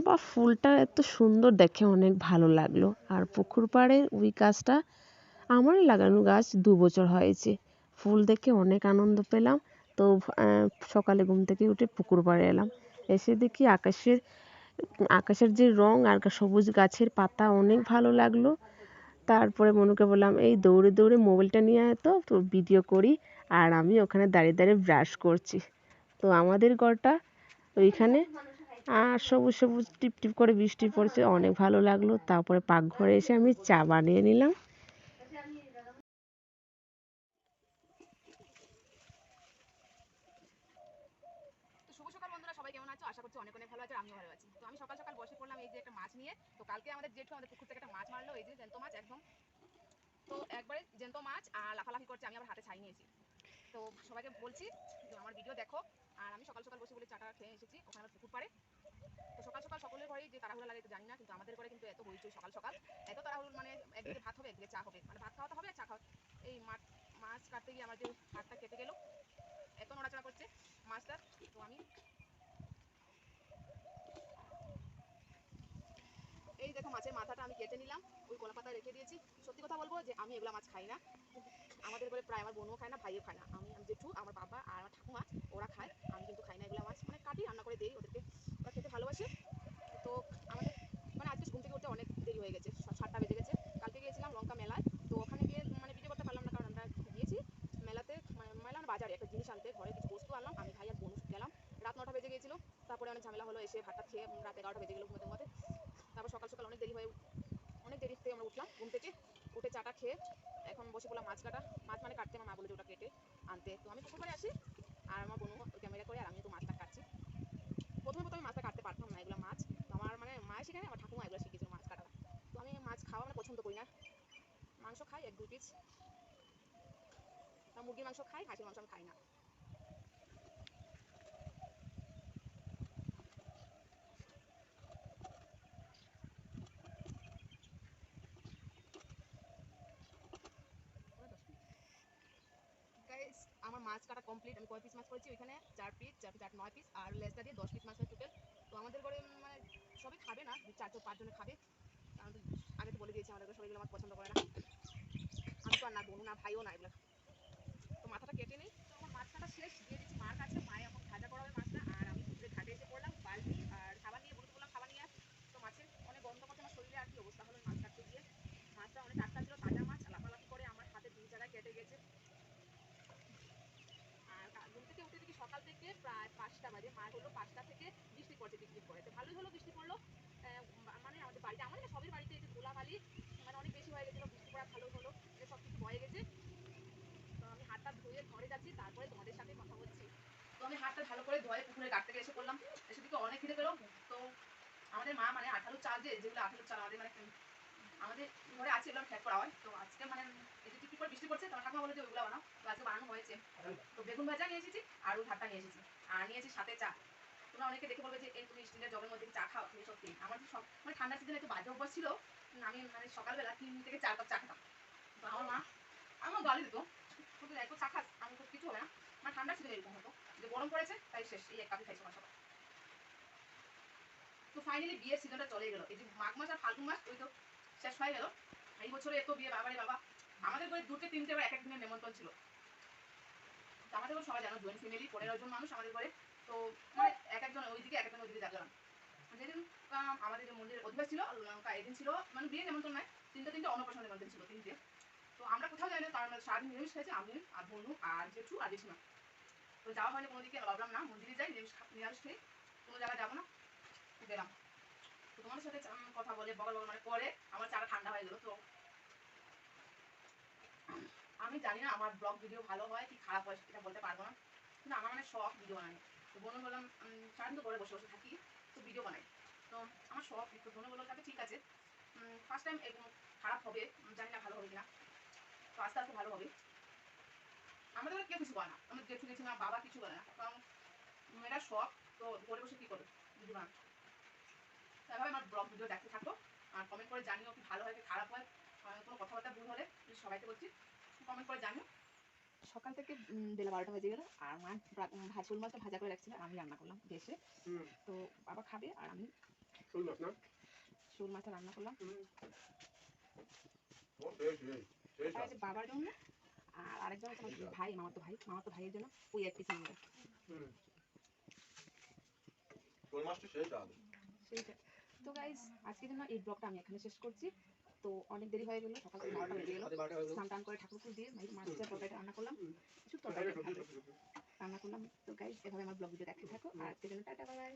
চম্পা ফুলটা এত সুন্দর দেখে অনেক ভালো লাগল। আর পুকুর পাড়ে ওই গাছটা আমারই লাগানো গাছ দু বছর হয়েছে। ফুল দেখে অনেক আনন্দ পেলাম। তো সকালে ঘুম থেকে উঠে পুকুর পাড়ে এলাম। এসে দেখি আকাশের আকাশের যে রং আর সবুজ গাছের পাতা অনেক ভালো লাগল। তারপরে মনুকে বললাম, এই দৌড়ে দৌড়ে মোবাইলটা নিয়ে আয় তো তো ভিডিও করি। আর আমি ওখানে দাঁড়িয়ে দাঁড়িয়ে ব্রাশ করছি। তো আমাদের ঘরটা ওইখানে আর সবুজ সবুজ টিপ টিপ করে বৃষ্টি পড়ছে, অনেক ভালো লাগল। তারপরে পাকঘরে এসে আমি চা বানিয়ে নিলাম। কালকে আমাদের জেঠু আমাদের মাছ মারলো, এই যে মাছ একদম। তো মাছ আর লাফালাফি করছে, আমি হাতে তো সবাইকে বলছি আমার ভিডিও দেখো। আর আমি সকাল সকাল বসে বলে চাটা খেয়ে এসেছি, ওখানে পুকুর পাড়ে। তো সকাল সকাল সকলের ঘরেই যে তাড়াহুড়ো লাগে জানি না, কিন্তু আমাদের ঘরে কিন্তু এত হইচই সকাল সকাল। এত তাড়াহুড়ো মানে একদিকে ভাত হবে, একদিকে চা হবে। মানে ভাত খাওয়াতে হবে চা খাওয়া এই মাছ মাছ কাটতে গিয়ে আমার যে হাতটা কেটে গেল, এত নড়াচড়া করছে মাছটা। তো আমি এই দেখো মাছের মাথাটা আমি কেটে নিলাম, ওই কলা পাতা রেখে দিয়েছি। সত্যি কথা বলব যে আমি এগুলো মাছ খাই না। আমাদের ঘরে প্রায় আমার বোনও খায় না, ভাইও খায় না। আমি আমি জেঠু, আমার বাবা আর আমার ঠাকুমা, ওরা খায়। আমি কিন্তু খাই না এগুলো মাছ। মানে কাটি, রান্না করে দিই ওদেরকে ওরা খেতে ভালোবাসে তো আমাদের মানে আজকে ঘুম থেকে উঠতে অনেক দেরি হয়ে গেছে সাতটা বেজে গেছে কালকে গিয়েছিলাম লঙ্কা মেলায় তো ওখানে গিয়ে মানে ভিডিও করতে পারলাম না কারণ আমরা গিয়েছি মেলাতে মানে মেলার বাজারে একটা জিনিস আনতে ঘরে কিছু বস্তু আনলাম আমি ভাই আর বোন গেলাম রাত নটা বেজে গিয়েছিল তারপরে অনেক ঝামেলা হলো, এসে ভাতটা খেয়ে রাত এগারোটা বেজে গেলো ঘুমোতে ঘুমাতে তারপর সকাল সকাল অনেক দেরি হয়ে অনেক দেরি থেকে আমরা উঠলাম ঘুম থেকে। উঠে চাটা খেয়ে এখন বসে পড়লাম মাছ কাটা। মাছ মানে কাটতে আমার মা বলেছে ওটা কেটে আনতে। তো আমি পুকুর করে আসি আর আমার বোনও ক্যামেরা করে আর আমি তো মাছটা কাটছি। প্রথমে প্রথমে মাছটা কাটতে পারতাম না এগুলো মাছ। তো আমার মানে মায়ের সেখানে আমার ঠাকুমা এগুলো শিখেছিল মাছ কাটা তো আমি মাছ খাওয়া মানে পছন্দ করি না। মাংস খাই এক দু পিস মুরগির মাংস খাই হাঁসের মাংস আমি খাই না আমার মাছ কাটা কমপ্লিট আমি কয় পিস মাছ করেছি? ওইখানে চার পিস চার নয় পিস আর লেসটা দিয়ে দশ পিস মাছ হয় টোটাল তো আমাদের ঘরে মানে সবাই খাবে না চারজন পাঁচজনে খাবে। কারণ আগে তো বলে দিয়েছি আমাদের সবাই এগুলো মাছ পছন্দ করে না। আমি তো আর না বোনও না ভাইও না এগুলো। তো মাথাটা কেটে নেই। তো আমার মাছ কাটা শেষ, দিয়ে দিচ্ছি মার কাছে। মায়ে এখন ভাজা করা হবে মাছটা, আর আমি ঘাটে এসে পড়লাম, বালতি আর খাবার নিয়ে বলতে বললাম খাবার নিয়ে তো মাছের অনেক গন্ধ করছে আমার শরীরে আর কি অবস্থা হলো মাছ কাটতে গিয়ে মাছটা অনেক টাটকা ছিল তাজা মাছ লাফালাফি করে আমার হাতে দুই জায়গায় কেটে গেছে সকাল থেকে প্রায় পাঁচটা বাজে। মার হলো পাঁচটা থেকে বৃষ্টি পড়ছে টিকটিক করে। তো ভালোই হলো বৃষ্টি পড়ল। মানে আমাদের বাড়িতে, আমাদের সবের বাড়িতে যে ধুলাবালি মানে অনেক বেশি হয়ে গেছিল, বৃষ্টি পড়া ভালো হলো সব কিছু হয়ে গেছে। তো আমি হাতটা ধুয়ে ঘরে যাচ্ছি, তারপরে তোমাদের সাথে কথা বলছি। তো আমি হাতটা ভালো করে ধুয়ে পুকুরে গাছ থেকে এসে পড়লাম। এসে দিকে অনেক খিদে পেল। তো আমাদের মা মানে আঠালো চাল যে, যেগুলো আঠালো চাল, আমাদের মানে আমাদের ঘরে আছে এগুলো ফ্যাট করা হয়। তো আজকে মানে এই যে করে বৃষ্টি পড়ছে তোমার ঠাকুমা বলে যে ওইগুলো বানাও। তো আজকে বানানো হয়েছে। তো বেগুন ভাজা নিয়ে এসেছি আর ওই ভাতটা নিয়ে এসেছি। আর নিয়েছি সাথে চা। তোমরা অনেকে দেখে বলবে যে, এই তুমি স্টিলের জগের মধ্যে চা খাও, তুমি সত্যি। আমার সব মানে ঠান্ডার সিজনে একটু বাজে অভ্যাস ছিল। আমি মানে সকালবেলা তিন থেকে চার কাপ চা খেতাম। আমার মা আমার গালি দিত। কিন্তু এত চা খাস, আমি তো কিছু হবে না। আমার ঠান্ডার সিজনে এরকম হতো। যে গরম পড়েছে, তাই শেষ, এই এক কাপই খাইছো আমার সবাই তো ফাইনালি বিয়ের সিজনটা চলে গেলো। এই যে মাঘ মাস আর ফাল্গুন মাস, ওই তো শেষ হয়ে গেল। এই বছরে এত বিয়ে, বাবারে বাবা। আমাদের ঘরে দুটো, তিনটে বা এক এক দিনের নেমন্ত্রণ ছিল। আমাদের ঘরে সবাই জানো জয়েন্ট ফ্যামিলি পনেরো জন মানুষ আমাদের ঘরে। তো মানে এক একজন ওইদিকে, এক একজন ওইদিকে যাচ্ছিলাম যেদিন আমাদের যে মন্দিরের অধিবাস ছিল, লঙ্কা এদিন ছিল মানে বিয়ে নেমন্ত্রণ নয়, তিনটে তিনটে অন্নপ্রাশন নেমন্ত্রণ ছিল তিনটে। তো আমরা কোথাও যাই না কারণ সারাদিন নিরামিষ খেয়েছি আমি, আর বনু, আর জেঠু, আর জেঠিমা। তো যাওয়া হয়নি কোনো দিকে ভাবলাম, না, মন্দিরে যাই, নিরামিষ নিরামিষ খেয়ে কোনো জায়গায় যাব না, গেলাম। তো তোমাদের সাথে কথা বলে বগল বগল মানে পরে আমার চাটা ঠান্ডা হয়ে গেল, তো। আমি জানি না আমার ব্লগ ভিডিও ভালো হয় কি খারাপ হয় সেটা বলতে পারব না। কিন্তু আমার মানে শখ ভিডিও বানাই তো বোন বললাম সারাদিন তো ঘরে বসে বসে থাকি, তো ভিডিও বানাই। তো আমার শখ, তো বোন বললাম ঠিক আছে। ফার্স্ট টাইম এরকম খারাপ হবে জানি না ভালো হবে কিনা। তো আস্তে আস্তে ভালো হবে। আমাদের কেউ কিছু করে না। আমার জেঠু জেঠিমা বাবা কিছু করে না। কারণ মেয়েরা শখ, তো ঘরে বসে কী করবে? ভিডিও বানানো তাহলে আমার ব্লগ ভিডিও দেখতে থাকো। আর কমেন্ট করে জানিও কি ভালো হয় কি খারাপ হয়। কোনো কথাবার্তা ভুল হলে সবাইকে বলছি কমেন্ট করে জানিও। সকাল থেকে বেলা বারোটা বেজে গেল আর মা ভাজুল মাছটা ভাজা করে রাখছিল আমি রান্না করলাম ভেসে তো বাবা খাবে আর আমি শোল মাছ না? শোল মাছটা রান্না করলাম। বাবার জন্য আর আরেকজন আমার ভাই মামাতো ভাই মামাতো ভাইয়ের জন্য ওই এক পিস নিয়ে। শোল মাছটা সেই তো গাইস আজকের জন্য এই ব্লগটা আমি এখানে শেষ করছি। তো অনেক দেরি হয়ে গেল সকাল স্নান টান করে ঠাকুর ফুল দিয়ে ভাই মাছের তরকারিটা রান্না করলাম। কিছু তরকারি রান্না করলাম। তো গাইস এভাবে আমার ব্লগ ভিডিও দেখতে থাকো। আর আজকের জন্য টাটা বাই